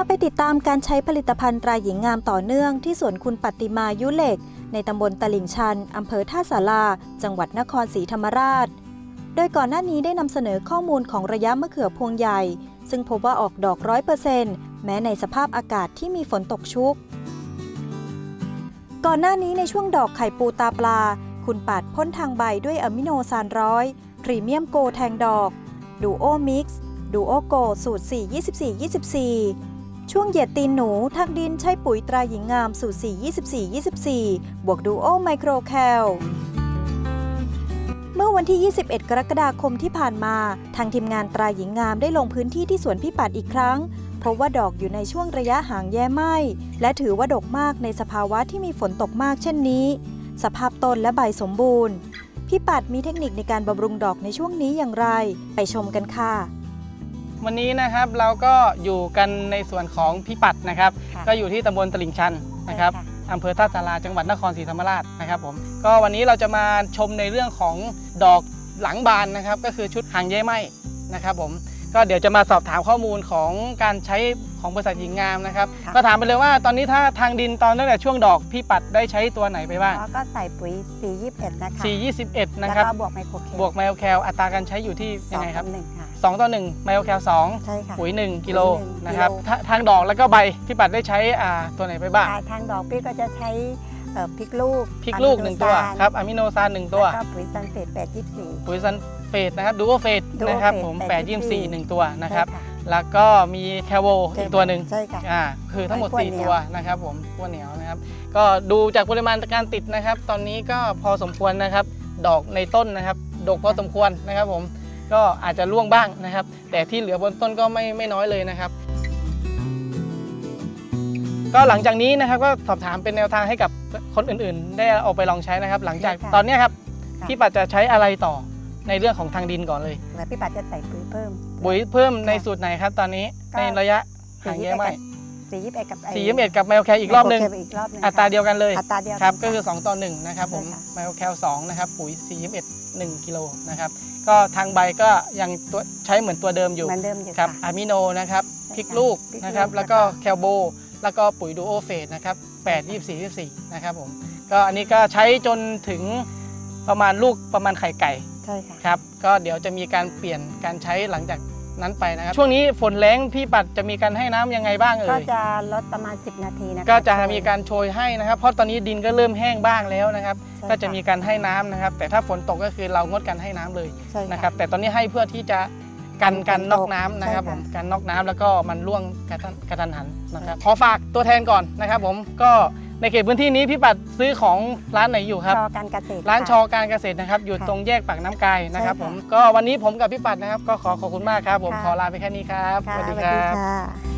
าไปติดตามการใช้ผลิตภัณฑ์ตราหญิงงามต่อเนื่องที่สวนคุณปัตติมายุเหล็ก ในตำบลตลิ่งชัน อำเภอท่าสาราจังหวัดนครศรีธรรมราช โดยก่อนหน้านี้ได้นำเสนอข้อมูลของระยะมะเขือพวงใหญ่ ซึ่งพบว่าออกดอกร้อยเปอร์เซ็นต์แม้ในสภาพอากาศที่มีฝนตกชุก ก่อนหน้านี้ในช่วงดอกไข่ปูตาปลา คุณปาดพ่นทางใบด้วยอะมิโนซานร้อยพรีเมียมโกแทงดอก ดูโอมิกซ์ดูโอโกสูตร 4 24 24 ช่วงเหยียดตีนหนูทักดินใช้ปุ๋ยตราหญิงงามสูตร4 24 24 บวกดูโอไมโครแคลเมื่อวันที่ 21 กรกฎาคมที่ผ่านมา ทางทีมงานตราหญิงงามได้ลงพื้นที่ที่สวนพี่ปัดอีกครั้งพบว่าดอกอยู่ในช่วงระยะห่างแย่ไหมและถือว่าดกมากในสภาวะที่มีฝนตกมากเช่นนี้ สภาพต้นและใบสมบูรณ์ พี่ปัดมีเทคนิคในการบำรุงดอกในช่วงนี้อย่างไร ไปชมกันค่ะ วันนี้นะครับเราก็อยู่กันในส่วนของพี่ปัดนะครับ ค่ะก็อยู่ที่ตำบลตลิ่งชันนะครับใช่ค่ะ อำเภอท่าสาราจังหวัดนครศรีธรรมราชนะครับผมก็วันนี้เราจะมาชมในเรื่องของดอกหลังบานนะครับ ก็คือชุดหางเย้ไหมนะครับผมก็เดี๋ยวจะมาสอบถามข้อมูลของการใช้ ของบริษัทหญิงงามนะครับค่ะ ก็ถามไปเลยว่าตอนนี้ถ้าทางดินตอนตั้งแต่ช่วงดอกพี่ปัดได้ใช้ตัวไหนไปบ้าง แล้วก็ใส่ปุ๋ย 421 นะคะ 421แล้นะวครับ ก็บวกไมโครเคบวกไมโอแคลอัตราการใช้อยู่ที่ยังไงครับหนึ่งค่ะ 2 ต่อ 1 ไมโอแคล2ใช่ค่ะปุ๋ย 1 กิโลปุ๋ยหนึ่งนะครับกิโลทาทางดอกแล้วก็ใบพี่ปัดได้ใช้อ่าตัวไหนไปบ้าง อ่าทางดอกพี่ก็จะใช้เอ่อพริกลูกพริกลูกอะมิโ1ตัวซานครับ อะมิโนซาน 1 ตัว แล้วก็ปุ๋ยซันเฟต824 ปุ๋ยซันเฟสนะครับดูโอเฟส Duo นะครับ Phase ผมแปด8ยี่ยี่สิบสี่สี่หนึ่งตัวนะครับ ใช่ แล้วก็มีแคลโวอีกตัวหนึ่งใช่ค่ะอ่าคือทั้งหมดไม้ขั้วเหนี4ยวตัวนะครับผมขั้วเหนียวนะครับ ก็ดูจากปริมาณการติดนะครับ ตอนนี้ก็พอสมควรนะครับ ดอกในต้นนะครับ ดกพอสมควรนะครับผมก็อาจจะร่วงบ้างนะครับ แต่ที่เหลือบนต้นก็ไม่ไม่น้อยเลยนะครับก็หลังจากนี้นะครับก็สอบถามเป็นแนวทางให้กับคนอื่นๆ ได้เอาไปลองใช้นะครับ หลังจากได้ค่ะตอนเนี้ยครับค่ะพี่ปัดจะใช้อะไรต่อในเรื่องของทางดินก่อนเลยแล้วพี่ปัดจะใส่ปุ๋ยเพิ่ม ปุ๋ยเพิ่มในค่ะสูตรไหนครับตอนนี้ก็ ในระยะห่างแย่ไหม421กับไสี่ยี่สิบเอ็ดกับไมโอแคลอีกรอบหนึ่งไมโคเคอีกรอบหนึงอัตราเดียวกันเลยอัตราเดียวครับน ก็คือ 2 ต่อ 1 นะครับผมใช่ค่ะ ไมโอแคล2นะครับปุ๋ย41 1กิโลนะครับก็ทางใบก็ยังตัวใช้เหมือนตัวเดิมอยู่เหมือนเดิมอยู่ครับค่ะอะมิโนนะครับใช่พริกค่ะลูกพริกนะครับลูกแล้วก็แล้วก็แคลโบ แล้วก็ปุ๋ยดูโอเฟสนะครับ8 24 24นะครับผมก็อันนี้ก็ใช้จนถึงประมาณลูกประมาณไข่ไก่ ใช่ค่ะ ครับ ก็เดี๋ยวจะมีการเปลี่ยนการใช้หลังจาก นั้นไปนะครับ ช่วงนี้ฝนแรงพี่ปัดจะมีการให้น้ำยังไงบ้างเอ่ก็ยจะลดประมาณ 10 นาทีนะคะก็จะช่วยมีการโชยให้นะครับ เพราะตอนนี้ดินก็เริ่มแห้งบ้างแล้วนะครับใช่ก็จะค่มีการให้น้ำนะครับ แต่ถ้าฝนตกก็คือเรางดการให้น้ำเลยใช่นะครับ แต่ตอนนี้ให้เพื่อที่จะกันกักันนนอกตกน้ำนะครับใช่ผค่ะมการนอกน้ำแล้วก็มันร่วงกระทันกระทันหันนะครับขอฝากตัวแทนก่อนนะครับ ผมก็ ในเขตพื้นที่นี้พี่ปัดซื้อของร้านไหนอยู่ครับ ชอการเกษตรร้านค่ะชอการเกษตรนะครับ อยู่ค่ะตรงแยกปากน้ำกายนะครับ ใช่ผค่ะ มก็วันนี้ผมกับพี่ปัดนะครับ ก็ขอขอบคุณมากครับ ผมค่ะขอลาไปแค่นี้ครับค่ะสวัสดีสวัสคดีรับค่ะ